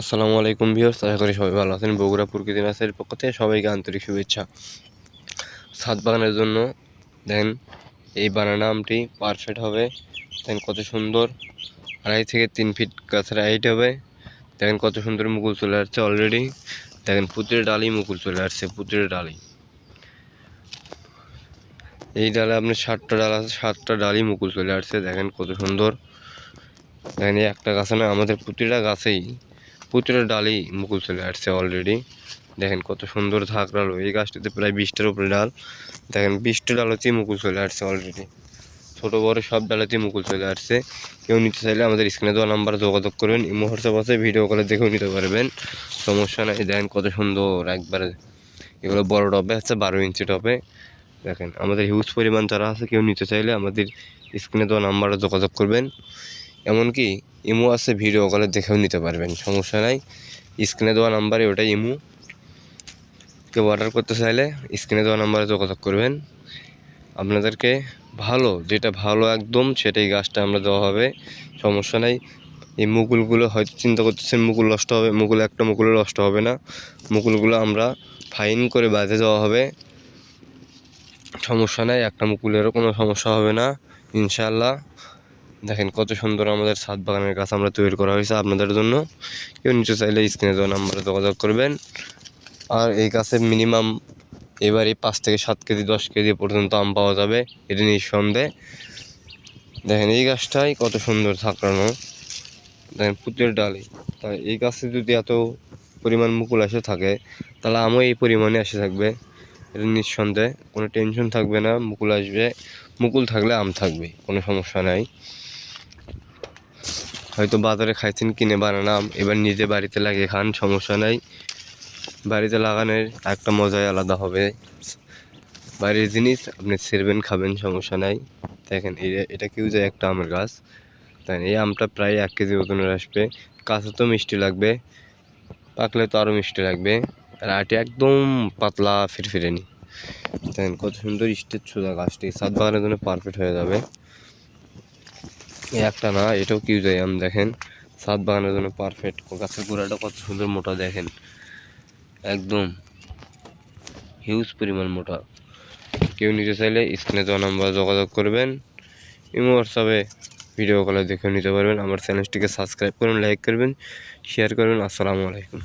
আসসালামু আলাইকুম ভিউয়ার্স, আশা করি সবাই ভালো আছেন। বগুড়া প্রকৃতি নার্সারির পক্ষ থেকে সবাইকে আন্তরিক শুভেচ্ছা। ছাদ বাগানের জন্য দেন এই বানানা আমটি পারফেক্ট হবে। দেন কত সুন্দর, আড়াই থেকে তিন ফিট গাছের হাইট হবে। দেখেন কত সুন্দর মুকুল চলে আসছে অলরেডি দেখেন পুতির ডালি মুকুল চলে আসছে, পুতির ডালি। এই ডালে আপনার সাতটা ডাল আছে, সাতটা ডালই মুকুল চলে আসছে। দেখেন কত সুন্দর। দেখেন একটা গাছে না, আমাদের প্রতিটা গাছেই প্রতিটা ডালই মুকুল চলে আসছে অলরেডি দেখেন কত সুন্দর ধাকড়ালো এই গাছটিতে প্রায় বিশটার উপরে ডাল। দেখেন বিশটা ডালতেই মুকুল চলে আসছে অলরেডি ছোটো, বড় সব ডালাতেই মুকুল চলে আসছে। কেউ নিতে চাইলে আমাদের স্ক্রিনে দেওয়া নাম্বার যোগাযোগ করবেন এই মুহূর্তে পাশে ভিডিও কলে দেখেও নিতে পারবেন। সমস্যা নাই, দেখেন কত সুন্দর, একবারে এগুলো বড় টবে হচ্ছে বারো ইঞ্চি টবে। দেখেন, আমাদের হিউজ পরিমাণ যারা আছে, কেউ নিতে চাইলে আমাদের স্ক্রিনে দেওয়া নাম্বারে যোগাযোগ করবেন। এমনকি ইমো আছে, ভিডিও কলে দেখেও নিতে পারবেন, সমস্যা নাই। স্ক্রিনে দেওয়া নাম্বারে ওটাই ইমো। কেউ অর্ডার করতে চাইলে স্ক্রিনে দেওয়া নাম্বারে যোগাযোগ করবেন। আপনাদেরকে ভালো, যেটা ভালো একদম, সেটাই গাছটা আমরা দেওয়া হবে, সমস্যা নাই। এই মুকুলগুলো হয়তো চিন্তা করতেছেন, মুকুল নষ্ট হবে, মুকুল একটা মুকুলও নষ্ট হবে না। মুকুলগুলো আমরা ফাইন করে বাজে দেওয়া হবে। সমস্যা নাই, একটা মুকুলেরও কোনো সমস্যা হবে না ইনশাল্লাহ দেখেন কত সুন্দর আমাদের ছাদ বাগানের গাছ আমরা তৈরি করা হয়েছে আপনাদের জন্য। কেউ নিচে চাইলে স্ক্রিনে দেওয়া নাম্বারে যোগাযোগ করবেন। আর এই গাছে মিনিমাম এবারে পাঁচ থেকে সাত কেজি, দশ কেজি পর্যন্ত আম পাওয়া যাবে, এটা নিঃসন্দেহে। দেখেন এই গাছটাই কত সুন্দর থাকড়ানো দেখেন পুতের ডালে। তাই এই গাছে যদি এত পরিমাণ মুকুল এসে থাকে, তাহলে আমও এই পরিমাণে এসে থাকবে। এটা নিঃসন্দেহে, কোনো টেনশন থাকবে না, মুকুল আসবে। মুকুল থাকলে আম থাকবে, কোনো সমস্যা নাই। হয়তো বাজারে খাইছেন, কিনে বানানো আম এবার নিজে বাড়িতে লাগিয়ে খান, সমস্যা নাই। বাড়িতে লাগানোর একটা মজাই আলাদা হবে। বাড়ির জিনিস আপনি ছেড়বেন, খাবেন, সমস্যা নাই। দেখেন এটা কেউ যায় একটা আমের গাছ। তাই এই আমটা প্রায় এক কেজি ওজনের আসবে। কাঁচা তো মিষ্টি লাগবে, পাকলে তো আরও মিষ্টি লাগবে। আর আটি একদম পাতলা, ফিরফিরেনি। দেখেন, কত সুন্দর স্টেজ সোজা গাছটি। সাত বাগানের জন্য পারফেক্ট হয়ে যাবে। একটা না, এটাও কিউ যায় আম দেখেন? সাত বাগানের জন্য পারফেক্ট গাছের গোড়াটা কত সুন্দর মোটা দেখেন। একদম হিউজ পরিমাণ মোটা। কেউ নিতে চাইলে স্ক্রিনে দেওয়া নাম্বার যোগাযোগ করবেন। ইমো হোয়াটসঅ্যাপে ভিডিও কলে দেখে নিতে পারবেন। আমার চ্যানেলটিকে সাবস্ক্রাইব করুন লাইক করবেন শেয়ার করবেন। আসসালামু আলাইকুম।